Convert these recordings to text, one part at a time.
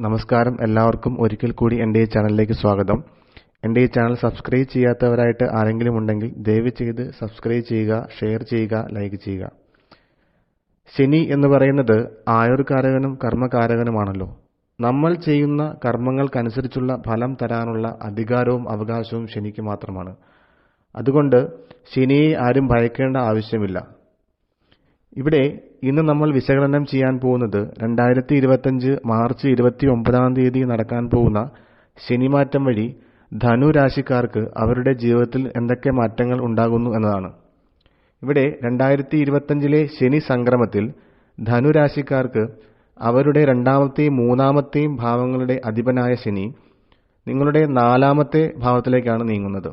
നമസ്കാരം. എല്ലാവർക്കും ഒരിക്കൽ കൂടി എന്റെ ഈ ചാനലിലേക്ക് സ്വാഗതം. എന്റെ ഈ ചാനൽ സബ്സ്ക്രൈബ് ചെയ്യാത്തവരായിട്ട് ആരെങ്കിലും ഉണ്ടെങ്കിൽ ദയവ് ചെയ്ത് സബ്സ്ക്രൈബ് ചെയ്യുക ഷെയർ ചെയ്യുക ലൈക്ക് ചെയ്യുക. ശനി എന്ന് പറയുന്നത് ആയുർകാരകനും കർമ്മകാരകനുമാണല്ലോ. നമ്മൾ ചെയ്യുന്ന കർമ്മങ്ങൾക്കനുസരിച്ചുള്ള ഫലം തരാനുള്ള അധികാരവും അവകാശവും ശനിക്ക് മാത്രമാണ്. അതുകൊണ്ട് ശനിയെ ആരും ഭയക്കേണ്ട ആവശ്യമില്ല. ഇവിടെ ഇന്ന് നമ്മൾ വിശകലനം ചെയ്യാൻ പോകുന്നത് രണ്ടായിരത്തി ഇരുപത്തഞ്ച് മാർച്ച് ഇരുപത്തി ഒമ്പതാം തീയതി നടക്കാൻ പോകുന്ന ശനിമാറ്റം വഴി ധനു രാശിക്കാർക്ക് അവരുടെ ജീവിതത്തിൽ എന്തൊക്കെ മാറ്റങ്ങൾ ഉണ്ടാകുന്നു എന്നതാണ്. ഇവിടെ രണ്ടായിരത്തി ഇരുപത്തഞ്ചിലെ ശനി സംക്രമത്തിൽ ധനുരാശിക്കാർക്ക് അവരുടെ രണ്ടാമത്തെയും മൂന്നാമത്തെയും ഭാവങ്ങളുടെ അധിപനായ ശനി നിങ്ങളുടെ നാലാമത്തെ ഭാവത്തിലേക്കാണ് നീങ്ങുന്നത്.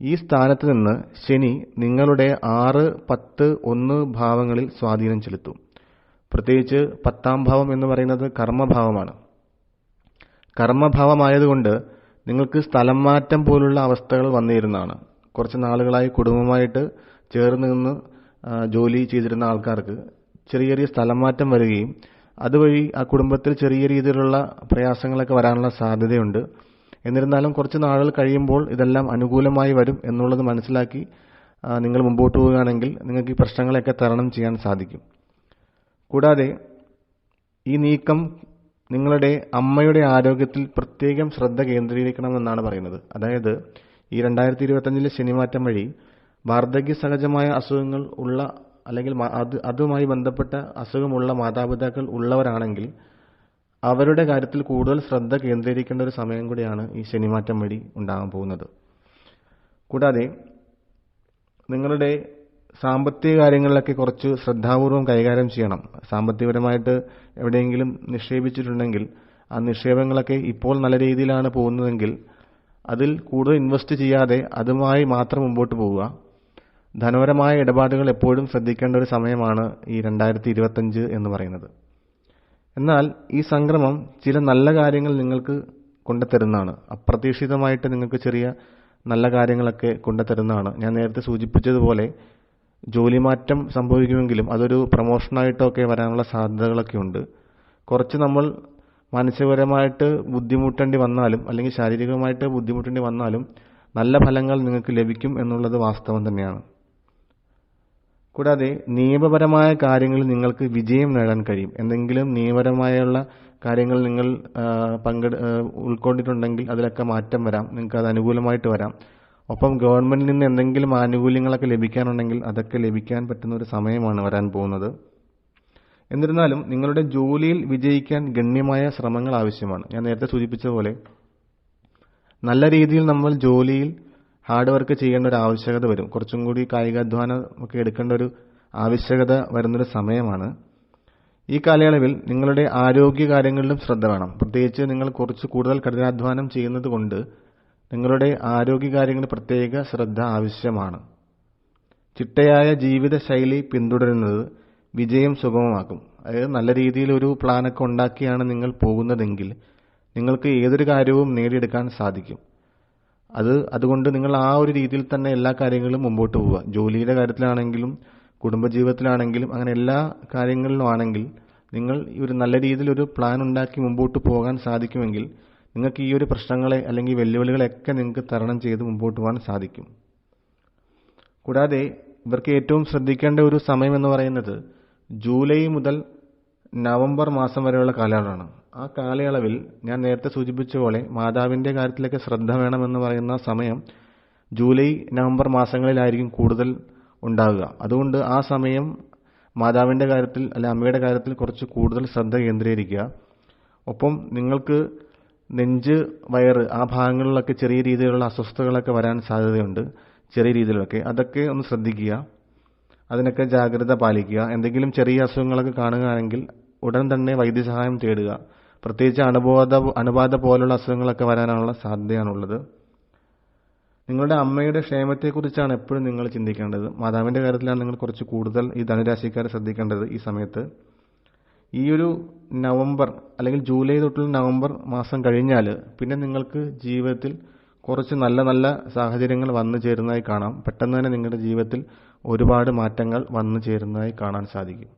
ഈ സ്ഥാനത്ത് നിന്ന് ശനി നിങ്ങളുടെ ആറ് പത്ത് ഒന്ന് ഭാവങ്ങളിൽ സ്വാധീനം ചെലുത്തും. പ്രത്യേകിച്ച് പത്താം ഭാവം എന്ന് പറയുന്നത് കർമ്മഭാവമാണ്. കർമ്മഭാവമായതുകൊണ്ട് നിങ്ങൾക്ക് സ്ഥലം മാറ്റം പോലുള്ള അവസ്ഥകൾ വന്നിരുന്നതാണ്. കുറച്ച് നാളുകളായി കുടുംബമായിട്ട് ചേർന്ന് നിന്ന് ജോലി ചെയ്തിരുന്ന ആൾക്കാർക്ക് ചെറിയ ചെറിയ സ്ഥലം മാറ്റം വരികയും അതുവഴി ആ കുടുംബത്തിൽ ചെറിയ രീതിയിലുള്ള പ്രയാസങ്ങളൊക്കെ വരാനുള്ള സാധ്യതയുണ്ട്. എന്നിരുന്നാലും കുറച്ച് നാളുകൾ കഴിയുമ്പോൾ ഇതെല്ലാം അനുകൂലമായി വരും എന്നുള്ളത് മനസ്സിലാക്കി നിങ്ങൾ മുമ്പോട്ട് പോവുകയാണെങ്കിൽ നിങ്ങൾക്ക് ഈ പ്രശ്നങ്ങളെയൊക്കെ തരണം ചെയ്യാൻ സാധിക്കും. കൂടാതെ ഈ നീക്കം നിങ്ങളുടെ അമ്മയുടെ ആരോഗ്യത്തിൽ പ്രത്യേകം ശ്രദ്ധ കേന്ദ്രീകരിക്കണമെന്നാണ് പറയുന്നത്. അതായത് ഈ രണ്ടായിരത്തി ഇരുപത്തഞ്ചിലെ ശനിമാറ്റം വഴി വാർദ്ധക്യ സഹജമായ അസുഖങ്ങൾ ഉള്ള അല്ലെങ്കിൽ അത് അതുമായി ബന്ധപ്പെട്ട അസുഖമുള്ള മാതാപിതാക്കൾ ഉള്ളവരാണെങ്കിൽ അവരുടെ കാര്യത്തിൽ കൂടുതൽ ശ്രദ്ധ കേന്ദ്രീകരിക്കേണ്ട ഒരു സമയം കൂടിയാണ് ഈ ശനിമാറ്റം വഴി ഉണ്ടാകാൻ പോകുന്നത്. കൂടാതെ നിങ്ങളുടെ സാമ്പത്തിക കാര്യങ്ങളിലൊക്കെ കുറച്ച് ശ്രദ്ധാപൂർവം കൈകാര്യം ചെയ്യണം. സാമ്പത്തികപരമായിട്ട് എവിടെയെങ്കിലും നിക്ഷേപിച്ചിട്ടുണ്ടെങ്കിൽ ആ നിക്ഷേപങ്ങളൊക്കെ ഇപ്പോൾ നല്ല രീതിയിലാണ് പോകുന്നതെങ്കിൽ അതിൽ കൂടുതൽ ഇൻവെസ്റ്റ് ചെയ്യാതെ അതുമായി മാത്രം മുമ്പോട്ട് പോവുക. ധനപരമായ ഇടപാടുകൾ എപ്പോഴും ശ്രദ്ധിക്കേണ്ട ഒരു സമയമാണ് ഈ രണ്ടായിരത്തി എന്ന് പറയുന്നത്. എന്നാൽ ഈ സംക്രമം ചില നല്ല കാര്യങ്ങൾ നിങ്ങൾക്ക് കൊണ്ടുത്തരുന്നതാണ് അപ്രതീക്ഷിതമായിട്ട് നിങ്ങൾക്ക് ചെറിയ നല്ല കാര്യങ്ങളൊക്കെ കൊണ്ടുത്തരുന്നതാണ് ഞാൻ നേരത്തെ സൂചിപ്പിച്ചതുപോലെ ജോലി മാറ്റം സംഭവിക്കുമെങ്കിലും അതൊരു പ്രൊമോഷനായിട്ടൊക്കെ വരാനുള്ള സാധ്യതകളൊക്കെ ഉണ്ട്. കുറച്ച് നമ്മൾ മാനസികപരമായിട്ട് ബുദ്ധിമുട്ടേണ്ടി വന്നാലും അല്ലെങ്കിൽ ശാരീരികമായിട്ട് ബുദ്ധിമുട്ടേണ്ടി വന്നാലും നല്ല ഫലങ്ങൾ നിങ്ങൾക്ക് ലഭിക്കും എന്നുള്ളത് വാസ്തവം തന്നെയാണ്. കൂടാതെ നിയമപരമായ കാര്യങ്ങളിൽ നിങ്ങൾക്ക് വിജയം നേടാൻ കഴിയും. എന്തെങ്കിലും നിയമപരമായുള്ള കാര്യങ്ങൾ നിങ്ങൾ പങ്കെടു ഉൾക്കൊണ്ടിട്ടുണ്ടെങ്കിൽ അതിലൊക്കെ മാറ്റം വരാം. നിങ്ങൾക്ക് അത് അനുകൂലമായിട്ട് വരാം. ഒപ്പം ഗവൺമെന്റിൽ നിന്ന് എന്തെങ്കിലും ആനുകൂല്യങ്ങളൊക്കെ ലഭിക്കാനുണ്ടെങ്കിൽ അതൊക്കെ ലഭിക്കാൻ പറ്റുന്ന ഒരു സമയമാണ് വരാൻ പോകുന്നത്. എന്നിരുന്നാലും നിങ്ങളുടെ ജോലിയിൽ വിജയിക്കാൻ ഗണ്യമായ ശ്രമങ്ങൾ ആവശ്യമാണ്. ഞാൻ നേരത്തെ സൂചിപ്പിച്ച പോലെ നല്ല രീതിയിൽ നമ്മൾ ജോലിയിൽ ഹാർഡ് വർക്ക് ചെയ്യേണ്ട ഒരു ആവശ്യകത വരും. കുറച്ചും കൂടി കായികാധ്വാനം ഒക്കെ എടുക്കേണ്ട ഒരു ആവശ്യകത വരുന്നൊരു സമയമാണ്. ഈ കാലയളവിൽ നിങ്ങളുടെ ആരോഗ്യ കാര്യങ്ങളിലും ശ്രദ്ധ വേണം. പ്രത്യേകിച്ച് നിങ്ങൾ കുറച്ച് കൂടുതൽ കഠിനാധ്വാനം ചെയ്യുന്നത് കൊണ്ട് നിങ്ങളുടെ ആരോഗ്യ കാര്യങ്ങളിൽ പ്രത്യേക ശ്രദ്ധ ആവശ്യമാണ്. ചിട്ടയായ ജീവിതശൈലി പിന്തുടരുന്നത് വിജയം സുഗമമാക്കും. അതായത് നല്ല രീതിയിൽ ഒരു പ്ലാനൊക്കെ ഉണ്ടാക്കിയാണ് നിങ്ങൾ പോകുന്നതെങ്കിൽ നിങ്ങൾക്ക് ഏതൊരു കാര്യവും നേടിയെടുക്കാൻ സാധിക്കും. അത് അതുകൊണ്ട് നിങ്ങൾ ആ ഒരു രീതിയിൽ തന്നെ എല്ലാ കാര്യങ്ങളും മുമ്പോട്ട് പോവുക. ജോലിയുടെ കാര്യത്തിലാണെങ്കിലും കുടുംബജീവിതത്തിലാണെങ്കിലും അങ്ങനെ എല്ലാ കാര്യങ്ങളിലും ആണെങ്കിൽ നിങ്ങൾ ഒരു നല്ല രീതിയിൽ ഒരു പ്ലാൻ ഉണ്ടാക്കി മുമ്പോട്ട് പോകാൻ സാധിക്കുമെങ്കിൽ നിങ്ങൾക്ക് ഈ ഒരു പ്രശ്നങ്ങളെ അല്ലെങ്കിൽ വെല്ലുവിളികളെയൊക്കെ നിങ്ങൾക്ക് തരണം ചെയ്ത് മുമ്പോട്ട് പോകാൻ സാധിക്കും. കൂടാതെ ഇവർക്ക് ഏറ്റവും ശ്രദ്ധിക്കേണ്ട ഒരു സമയം എന്ന് പറയുന്നത് ജൂലൈ മുതൽ നവംബർ മാസം വരെയുള്ള കാലയളവാണ്. ആ കാലയളവിൽ ഞാൻ നേരത്തെ സൂചിപ്പിച്ച പോലെ മാതാവിന്റെ കാര്യത്തിലൊക്കെ ശ്രദ്ധ വേണമെന്ന് പറയുന്ന സമയം ജൂലൈ നവംബർ മാസങ്ങളിലായിരിക്കും കൂടുതൽ ഉണ്ടാവുക. അതുകൊണ്ട് ആ സമയം മാതാവിന്റെ കാര്യത്തിൽ അല്ല അമ്മയുടെ കാര്യത്തിൽ കുറച്ച് കൂടുതൽ ശ്രദ്ധ കേന്ദ്രീകരിക്കുക. ഒപ്പം നിങ്ങൾക്ക് നെഞ്ച് വയറ് ആ ഭാഗങ്ങളിലൊക്കെ ചെറിയ രീതിയിലുള്ള അസ്വസ്ഥതകളൊക്കെ വരാൻ സാധ്യതയുണ്ട്. ചെറിയ രീതിയിലൊക്കെ. അതൊക്കെ ഒന്ന് ശ്രദ്ധിക്കുക. അതിനൊക്കെ ജാഗ്രത പാലിക്കുക. എന്തെങ്കിലും ചെറിയ അസുഖങ്ങളൊക്കെ കാണുകയാണെങ്കിൽ ഉടൻ തന്നെ വൈദ്യസഹായം തേടുക. പ്രത്യേകിച്ച് അണുബോധ അണുബാധ പോലുള്ള അസുഖങ്ങളൊക്കെ വരാനുള്ള സാധ്യതയാണുള്ളത്. നിങ്ങളുടെ അമ്മയുടെ ക്ഷേമത്തെക്കുറിച്ചാണ് എപ്പോഴും നിങ്ങൾ ചിന്തിക്കേണ്ടത്. മാതാവിന്റെ കാര്യത്തിലാണ് നിങ്ങൾ കുറച്ച് കൂടുതൽ ഈ ധനുരാശിക്കാരെ ശ്രദ്ധിക്കേണ്ടത് ഈ സമയത്ത്. ഈ ഒരു നവംബർ അല്ലെങ്കിൽ ജൂലൈ തൊട്ടുള്ള നവംബർ മാസം കഴിഞ്ഞാൽ പിന്നെ നിങ്ങൾക്ക് ജീവിതത്തിൽ കുറച്ച് നല്ല നല്ല സാഹചര്യങ്ങൾ വന്നു ചേരുന്നതായി കാണാം. പെട്ടെന്ന് തന്നെ നിങ്ങളുടെ ജീവിതത്തിൽ ഒരുപാട് മാറ്റങ്ങൾ വന്നു ചേരുന്നതായി കാണാൻ സാധിക്കും.